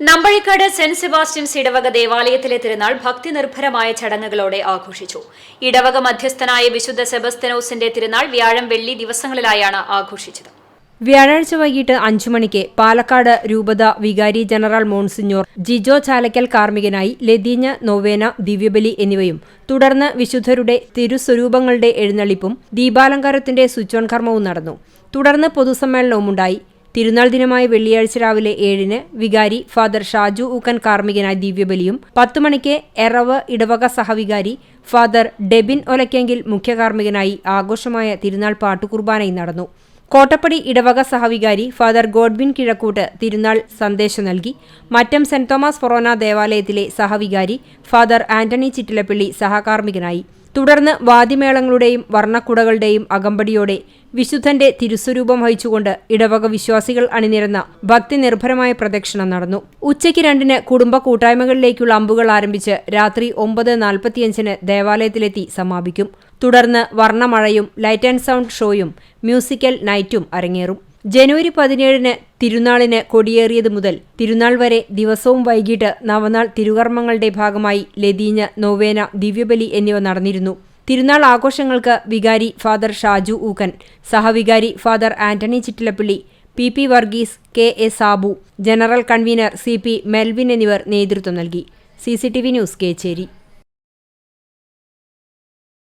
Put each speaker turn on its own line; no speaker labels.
Nambazhikkad saint Sebastian's ഇടവക ദേവാലയത്തിലെ തിരുനാൾ ഭക്തി നിർഭരമായ ചടങ്ങുകളോടെ ആഘോഷിച്ചു. ഇടവക മധ്യസ്ഥനായ വിശുദ്ധ സെബസ്തനോസിന്റെ തിരുനാൾ വ്യാഴം വെള്ളി ദിവസങ്ങളിലായാണ് ആഘോഷിച്ചത്.
വ്യാഴാഴ്ച വൈകിട്ട് അഞ്ചു മണിക്ക് പാലക്കാട് രൂപത വികാരി ജനറൽ മോൺസിഞ്ഞോർ ജിജോ ചാലക്കൽ കാർമ്മികനായി ലതീഞ്ഞ നൊവേന ദിവ്യബലി എന്നിവയും തുടർന്ന് വിശുദ്ധരുടെ തിരുസ്വരൂപങ്ങളുടെ എഴുന്നള്ളിപ്പും ദീപാലങ്കാരത്തിന്റെ സ്വിച്ച് കർമ്മവും നടന്നു. തുടർന്ന് പൊതുസമ്മേളനവുമുണ്ടായി. തിരുനാൾ ദിനമായ വെള്ളിയാഴ്ച രാവിലെ ഏഴിന് വികാരി ഫാദർ ഷാജു ഊക്കൻ കാർമ്മികനായി ദിവ്യബലിയും പത്തു മണിക്ക് എറവ് ഇടവക സഹവികാരി ഫാദർ ഡെബിൻ ഒലക്കെങ്കിൽ മുഖ്യ കാർമ്മികനായി ആഘോഷമായ തിരുനാൾ പാട്ടുകുർബാനയും നടന്നു. കോട്ടപ്പടി ഇടവക സഹവികാരി ഫാദർ ഗോഡ്വിൻ കിഴക്കൂട്ട് തിരുനാൾ സന്ദേശം നൽകി. മറ്റം സെന്റ് തോമസ് ഫൊറോന ദേവാലയത്തിലെ സഹവികാരി ഫാദർ ആന്റണി ചിറ്റിലപ്പള്ളി സഹകാർമ്മികനായി. തുടർന്ന് വാദിമേളങ്ങളുടെയും വർണക്കുടകളുടെയും അകമ്പടിയോടെ വിശുദ്ധന്റെ തിരുസ്വരൂപം വഹിച്ചുകൊണ്ട് ഇടവക വിശ്വാസികൾ അണിനിരന്ന ഭക്തി നിർഭരമായ പ്രദക്ഷിണം നടന്നു. ഉച്ചയ്ക്ക് രണ്ടിന് കുടുംബ കൂട്ടായ്മകളിലേക്കുള്ള അമ്പുകൾ ആരംഭിച്ച് രാത്രി ഒമ്പത് നാൽപ്പത്തിയഞ്ചിന് ദേവാലയത്തിലെത്തി സമാപിക്കും. തുടർന്ന് വർണമഴയും ലൈറ്റ് ആൻഡ് സൗണ്ട് ഷോയും മ്യൂസിക്കൽ നൈറ്റും അരങ്ങേറും. ജനുവരി പതിനേഴിന് തിരുനാളിന് കൊടിയേറിയത് മുതൽ തിരുനാൾ വരെ ദിവസവും വൈകിട്ട് നവനാൾ തിരുകർമ്മങ്ങളുടെ ഭാഗമായി ലതീഞ്ഞ് നോവേന ദിവ്യബലി എന്നിവ നടന്നിരുന്നു. തിരുനാൾ ആഘോഷങ്ങൾക്ക് വികാരി father Shaju Ookken സഹവികാരി Father Antony Chittilappilly P P Varghese K A Sabu general convener C P Melvin എന്നിവർ നേതൃത്വം നൽകി. C C T V news Kechery.